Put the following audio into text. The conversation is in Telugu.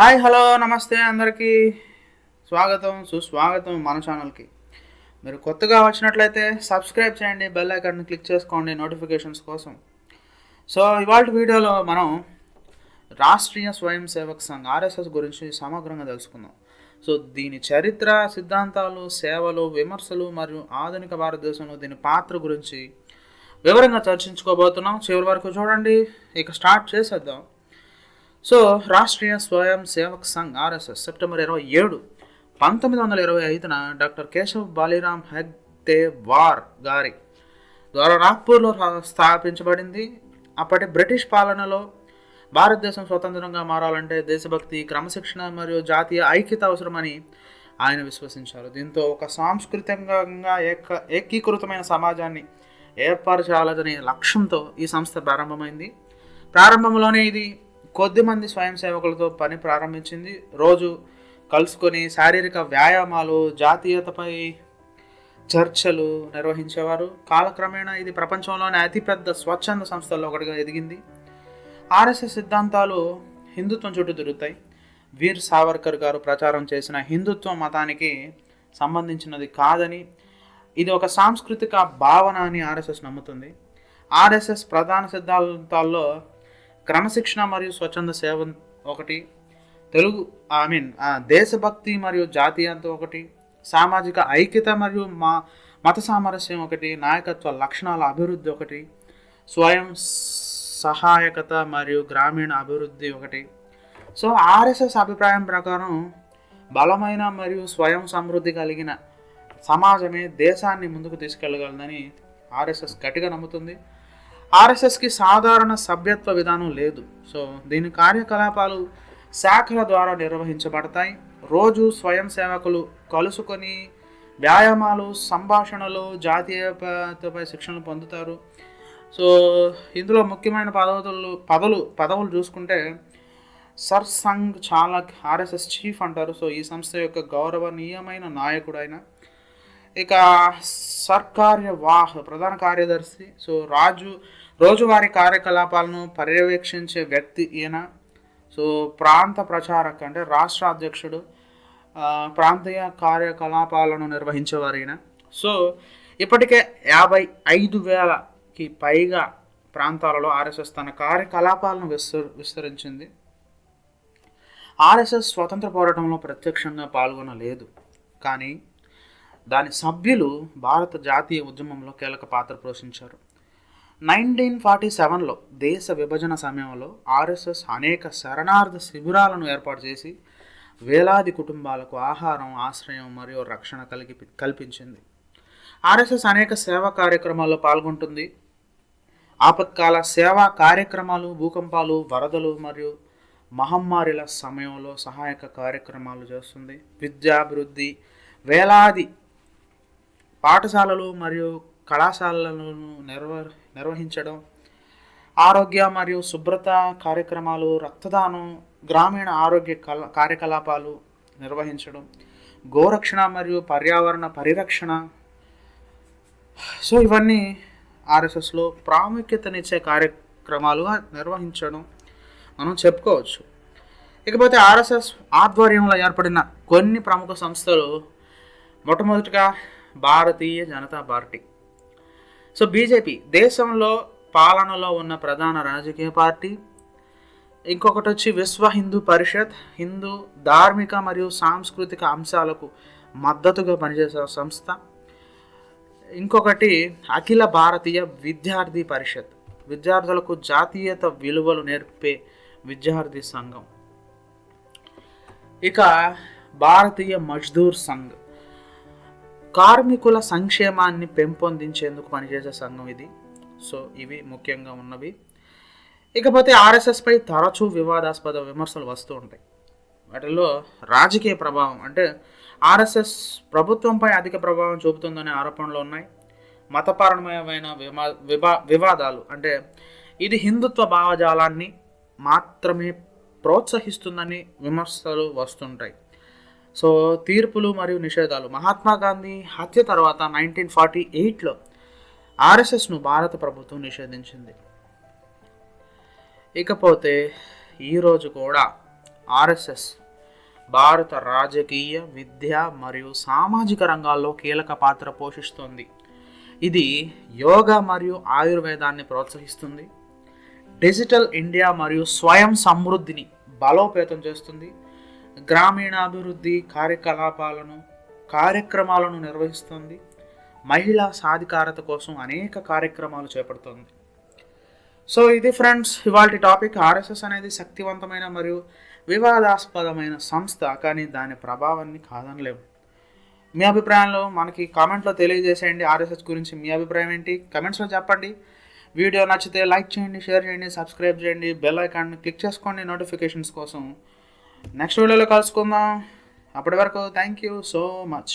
హాయ్ హలో నమస్తే అందరికీ. స్వాగతం సుస్వాగతం మన ఛానల్కి. మీరు కొత్తగా వచ్చినట్లయితే సబ్స్క్రైబ్ చేయండి బెల్ ఐకాన్ని క్లిక్ చేసుకోండి నోటిఫికేషన్స్ కోసం. సో ఇవాళ వీడియోలో మనం రాష్ట్రీయ స్వయం సేవక్ సంఘ్ ఆర్ఎస్ఎస్ గురించి సమగ్రంగా తెలుసుకుందాం. సో దీని చరిత్ర సిద్ధాంతాలు సేవలు విమర్శలు మరియు ఆధునిక భారతదేశంలో దీని పాత్ర గురించి వివరంగా చర్చించుకోబోతున్నాం. చివరి వరకు చూడండి. ఇక స్టార్ట్ చేసేద్దాం. సో రాష్ట్రీయ స్వయం సేవక్ సంఘ్ ఆర్ఎస్ఎస్ సెప్టెంబర్ ఇరవై ఏడు పంతొమ్మిది వందల ఇరవై ఐదున డాక్టర్ కేశవ్ బాలీరామ్ హెగ్దే వార్ గారి ద్వారా నాగ్పూర్లో స్థాపించబడింది. అప్పటి బ్రిటిష్ పాలనలో భారతదేశం స్వతంత్రంగా మారాలంటే దేశభక్తి క్రమశిక్షణ మరియు జాతీయ ఐక్యత అవసరమని ఆయన విశ్వసించారు. దీంతో ఒక సాంస్కృతికంగా ఏక ఏకీకృతమైన సమాజాన్ని ఏర్పరచాలనే లక్ష్యంతో ఈ సంస్థ ప్రారంభమైంది. ప్రారంభంలోనే ఇది కొద్ది మంది స్వయం సేవకులతో పని ప్రారంభించింది. రోజు కలుసుకొని శారీరక వ్యాయామాలు జాతీయతపై చర్చలు నిర్వహించేవారు. కాలక్రమేణా ఇది ప్రపంచంలోనే అతిపెద్ద స్వచ్ఛంద సంస్థల్లో ఒకటిగా ఎదిగింది. ఆర్ఎస్ఎస్ సిద్ధాంతాలు హిందుత్వం చుట్టూ తిరుగుతాయి. వీర్ సావర్కర్ గారు ప్రచారం చేసిన హిందుత్వ మతానికి సంబంధించినది కాదని ఇది ఒక సాంస్కృతిక భావన అని ఆర్ఎస్ఎస్ నమ్ముతుంది. ఆర్ఎస్ఎస్ ప్రధాన సిద్ధాంతాల్లో క్రమశిక్షణ మరియు స్వచ్ఛంద సేవ ఒకటి. తెలుగు ఐ మీన్ దేశభక్తి మరియు జాతీయత ఒకటి. సామాజిక ఐక్యత మరియు మా మత సామరస్యం ఒకటి. నాయకత్వ లక్షణాల అభివృద్ధి ఒకటి. స్వయం సహాయకత మరియు గ్రామీణ అభివృద్ధి ఒకటి. సో ఆర్ఎస్ఎస్ అభిప్రాయం ప్రకారం బలమైన మరియు స్వయం సమృద్ధి కలిగిన సమాజమే దేశాన్ని ముందుకు తీసుకెళ్ళగలదని ఆర్ఎస్ఎస్ గట్టిగా నమ్ముతుంది. ఆర్ఎస్ఎస్కి సాధారణ సభ్యత్వ విధానం లేదు. సో దీని కార్యకలాపాలు శాఖల ద్వారా నిర్వహించబడతాయి. రోజు స్వయం సేవకులు కలుసుకొని వ్యాయామాలు సంభాషణలు జాతీయతపై శిక్షణలు పొందుతారు. సో ఇందులో ముఖ్యమైన పదవులు పదవులు పదవులు చూసుకుంటే Sarsanghchalak RSS chief అంటారు. సో ఈ సంస్థ యొక్క గౌరవనీయమైన నాయకుడు ఆయన. ఇక సర్కార్య వాహ్ ప్రధాన కార్యదర్శి సో రాజు రోజువారీ కార్యకలాపాలను పర్యవేక్షించే వ్యక్తి ఈయన. సో ప్రాంత ప్రచారక్ అంటే రాష్ట్ర అధ్యక్షుడు ప్రాంతీయ కార్యకలాపాలను నిర్వహించేవారు ఈయన. సో ఇప్పటికే యాభై ఐదు వేలకి పైగా ప్రాంతాలలో ఆర్ఎస్ఎస్ తన కార్యకలాపాలను విస్తర విస్తరించింది. ఆర్ఎస్ఎస్ స్వతంత్ర పోరాటంలో ప్రత్యక్షంగా పాల్గొనలేదు. కానీ దాని సభ్యులు భారత జాతీయ ఉద్యమంలో కీలక పాత్ర పోషించారు. నైన్టీన్ ఫార్టీ సెవెన్లో దేశ విభజన సమయంలో ఆర్ఎస్ఎస్ అనేక శరణార్థ శిబిరాలను ఏర్పాటు చేసి వేలాది కుటుంబాలకు ఆహారం ఆశ్రయం మరియు రక్షణ కలిగి కల్పించింది. ఆర్ఎస్ఎస్ అనేక సేవా కార్యక్రమాల్లో పాల్గొంటుంది. ఆపత్కాల సేవా కార్యక్రమాలు భూకంపాలు వరదలు మరియు మహమ్మారిల సమయంలో సహాయక కార్యక్రమాలు చేస్తుంది. విద్యాభివృద్ధి వేలాది పాఠశాలలు మరియు కళాశాలలను నిర్వ నిర్వహించడం ఆరోగ్య మరియు శుభ్రత కార్యక్రమాలు రక్తదానం గ్రామీణ ఆరోగ్య కల కార్యకలాపాలు నిర్వహించడం గోరక్షణ మరియు పర్యావరణ పరిరక్షణ. సో ఇవన్నీ ఆర్ఎస్ఎస్లో ప్రాముఖ్యతనిచ్చే కార్యక్రమాలుగా నిర్వహించడం మనం చెప్పుకోవచ్చు. ఇకపోతే ఆర్ఎస్ఎస్ ఆధ్వర్యంలో ఏర్పడిన కొన్ని ప్రముఖ సంస్థలు మొట్టమొదటిగా Bharatiya Janata party. So BJP దేశంలో పాలనలో ఉన్న ప్రధాన రాజకీయ పార్టీ. ఇంకొకటి వచ్చి విశ్వ హిందూ పరిషత్ హిందూ ధార్మిక మరియు సాంస్కృతిక అంశాలకు మద్దతుగా పనిచేసే సంస్థ. ఇంకొకటి అఖిల భారతీయ విద్యార్థి పరిషత్. విద్యార్థులకు జాతీయత విలువలు నేర్పే విద్యార్థి సంఘం. ఇక భారతీయ మజ్దూర్ సంఘ్. కార్మికుల సంక్షేమాన్ని పెంపొందించేందుకు పనిచేసే సంఘం ఇది. సో ఇవి ముఖ్యంగా ఉన్నవి. ఇకపోతే ఆర్ఎస్ఎస్పై తరచూ వివాదాస్పద విమర్శలు వస్తూ ఉంటాయి. వాటిల్లో రాజకీయ ప్రభావం అంటే ఆర్ఎస్ఎస్ ప్రభుత్వంపై అధిక ప్రభావం చూపుతుందనే ఆరోపణలు ఉన్నాయి. మతపరమైన విమా వివా వివాదాలు అంటే ఇది హిందుత్వ భావజాలాన్ని మాత్రమే ప్రోత్సహిస్తుందని విమర్శలు వస్తుంటాయి. సో తీర్పులు మరియు నిషేధాలు. మహాత్మా గాంధీ హత్య తర్వాత నైన్టీన్ ఫార్టీ ఎయిట్లో ఆర్ఎస్ఎస్ను భారత ప్రభుత్వం నిషేధించింది. ఇకపోతే ఈరోజు కూడా ఆర్ఎస్ఎస్ భారత రాజకీయ విద్య మరియు సామాజిక రంగాల్లో కీలక పాత్ర పోషిస్తుంది. ఇది యోగా మరియు ఆయుర్వేదాన్ని ప్రోత్సహిస్తుంది. డిజిటల్ ఇండియా మరియు స్వయం సమృద్ధిని బలోపేతం చేస్తుంది. గ్రామీణాభివృద్ధి కార్యకలాపాలను కార్యక్రమాలను నిర్వహిస్తుంది. మహిళా సాధికారత కోసం అనేక కార్యక్రమాలు చేపడుతుంది. సో ఇది ఫ్రెండ్స్ ఇవాళ టాపిక్ ఆర్ఎస్ఎస్ అనేది శక్తివంతమైన మరియు వివాదాస్పదమైన సంస్థ కానీ దాని ప్రభావాన్ని కాదనలేము. మీ అభిప్రాయంలో మనకి కామెంట్లో తెలియజేసేయండి ఆర్ఎస్ఎస్ గురించి. మీ అభిప్రాయం ఏంటి? కమెంట్స్లో చెప్పండి. వీడియో నచ్చితే లైక్ చేయండి షేర్ చేయండి సబ్స్క్రైబ్ చేయండి బెల్ ఐకాన్ని క్లిక్ చేసుకోండి. నోటిఫికేషన్స్ కోసం నెక్స్ట్ వీడియోలో కలుసుకుందాం. అప్పటి వరకు థ్యాంక్ యూ సో మచ్